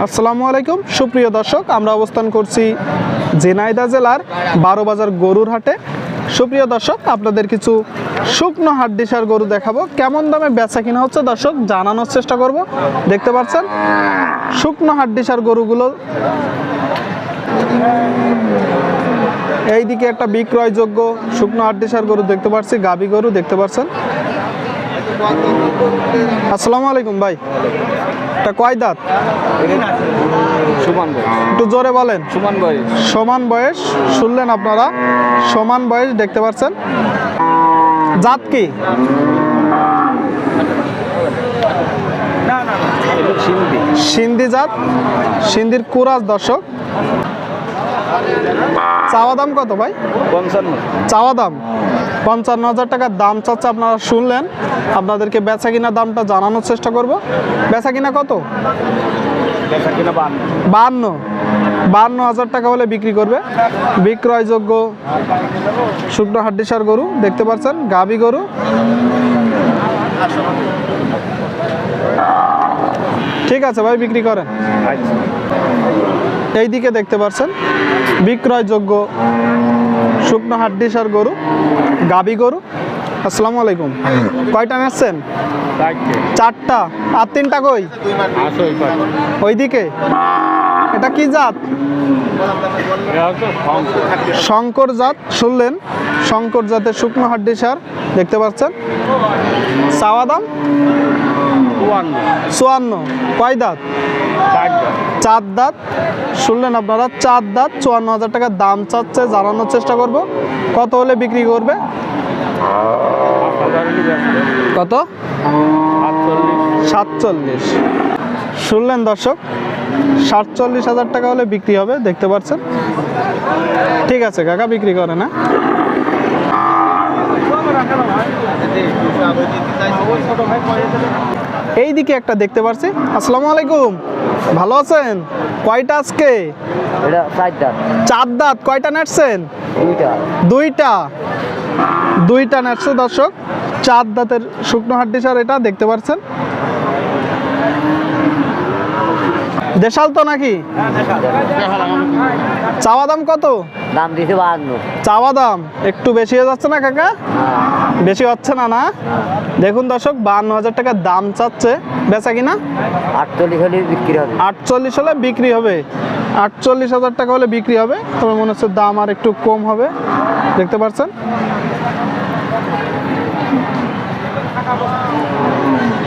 আসসালামু আলাইকুম। সুপ্রিয় দর্শক, আমরা অবস্থান করছি জেনাইদা জেলার বারো বাজার গরুর হাটে। সুপ্রিয় দর্শক, আপনাদের কিছু শুকনো হাড্ডিসার গরু দেখাবো। কেমন দামে বেচা কিনা হচ্ছে দর্শক, জানানোর চেষ্টা করব। দেখতে পাচ্ছেন, শুকনো হাড্ডিসার গরুগুলো। এইদিকে একটা বিক্রয়যোগ্য শুকনো হাড্ডিসার গরু দেখতে পাচ্ছি, গাবি গরু দেখতে পাচ্ছেন। আসসালামু আলাইকুম ভাই। এটা কয় দাঁত? সুমান একটু জোরে বলেন। সমান বয়স সমান বয়স শুনলেন আপনারা? সমান বয়স দেখতে পাচ্ছেন? জাত কি? সিন্ধি। সিন্ধি জাত সিন্ধির কুরাজ দর্শক। চাওয়া দাম কত ভাই? পঞ্চান্ন। চাওয়া দাম? পঞ্চান্ন হাজার টাকার দাম চাচ্ছে আপনারা শুনলেন। আপনাদেরকে বেচা কিনা দামটা জানানোর চেষ্টা করব। বেচা কিনা কত? বান্ন কিনা বান বাহান্ন বাহান্ন হাজার টাকা হলে বিক্রি করবে। বিক্রয়যোগ্য শুকনো হাড্ডিসার গরু দেখতে পাচ্ছেন গাবি গরু। ঠিক আছে ভাই বিক্রি করেন। আচ্ছা এইদিকে দেখতে পাচ্ছেন বিক্রয়যোগ্য শুকনো হাড্ডিসার গরু গাবি গরু। আসসালামু আলাইকুম। কয়টা নেচ্ছেন? চারটা। আর তিনটা কই? এই ওইদিকে? এটা কি জাত? শঙ্কর। জাত, শুনলেন? শঙ্কর জাতের শুকনো হাড্ডি সার, দেখতে পাচ্ছেন? চাওয়া দাম? চুয়ান্ন। কয় দাঁত? চার দাঁত। শুনলেন আপনারা? চার দাঁত, চুয়ান্ন হাজার টাকা দাম চাচ্ছে, জানানোর চেষ্টা করব। কত হলে বিক্রি করবে? কত? সাতচল্লিশ। শুনলেন দর্শক? সাতচল্লিশ হাজার টাকা হলে বিক্রি হবে দেখতে পাচ্ছেন। ঠিক আছে কাকা বিক্রি করে না এই দিকে একটা দেখতে পাচ্ছি। আসসালামু আলাইকুম। ভালো আছেন? কয়টা আজকে? চার দাঁত কয়টা নেটছেন দুইটা। দুইটা। দুইটা নেটছে দর্শক। চার দাঁতের শুকনো হাড্ডি সার এটা দেখতে পাচ্ছেন। দেশাল তো নাকি? চাওয়া দাম কত? দাম দিছে বাহান্ন। চাওয়া দাম। একটু বেশি হয়ে যাচ্ছে না কাকা? বেশি হচ্ছে না না? দেখুন দর্শক বান্ন হাজার টাকা দাম চাচ্ছে। বেচা কিনা? আটচল্লিশ হলে বিক্রি হবে। আটচল্লিশ হলে বিক্রি হবে। আটচল্লিশ হাজার টাকা হলে বিক্রি হবে। তবে মনে হচ্ছে দাম আর একটু কম হবে। দেখতে পাচ্ছেন?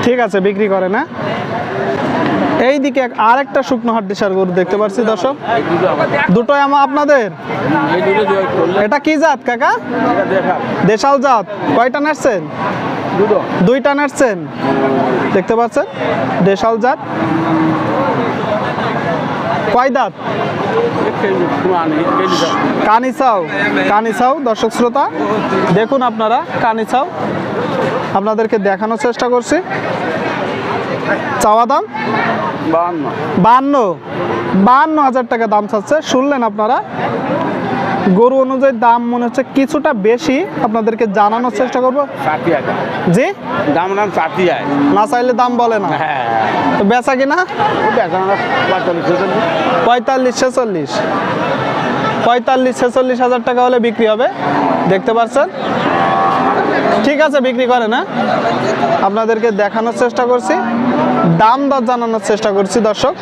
ঠিক আছে বিক্রি করে না। এই দিকে আর একটা শুকনো হাড্ডি সার গরু দেখতে পাচ্ছি, দর্শক। দুটোই আমার আপনাদের? এটা কি জাত, কাকা? দেশাল জাত। কয়টা নাচছেন দুইটা নাচছেন দেখতে পাচ্ছেন? দেশাল জাত। কয় দাঁত? কানিসাও। কানিসাও, দর্শক শ্রোতা। দেখুন আপনারা, কানিসাও। আপনাদেরকে দেখানোর চেষ্টা করছি। চাওয়া দাম? বাহান্ন। বান্ন বান্ন হাজার টাকা দাম চাচ্ছে। শুনলেন আপনারা? গরু অনুযায়ী দাম মনে হচ্ছে কিছুটা বেশি। আপনাদেরকে জানানোর চেষ্টা করব। জি? দাম নাম হয় না চাইলে দাম বলে না। হ্যাঁ। তো বেচা কিনা? পঁয়তাল্লিশ পঁয়তাল্লিশ ছেচল্লিশ। পঁয়তাল্লিশ ছেচল্লিশ হাজার টাকা হলে বিক্রি হবে। দেখতে পাচ্ছেন? ঠিক আছে বিক্রি করে না আপনাদেরকে দেখানোর চেষ্টা করছি। দাম দর জানানোর চেষ্টা করছি দর্শক।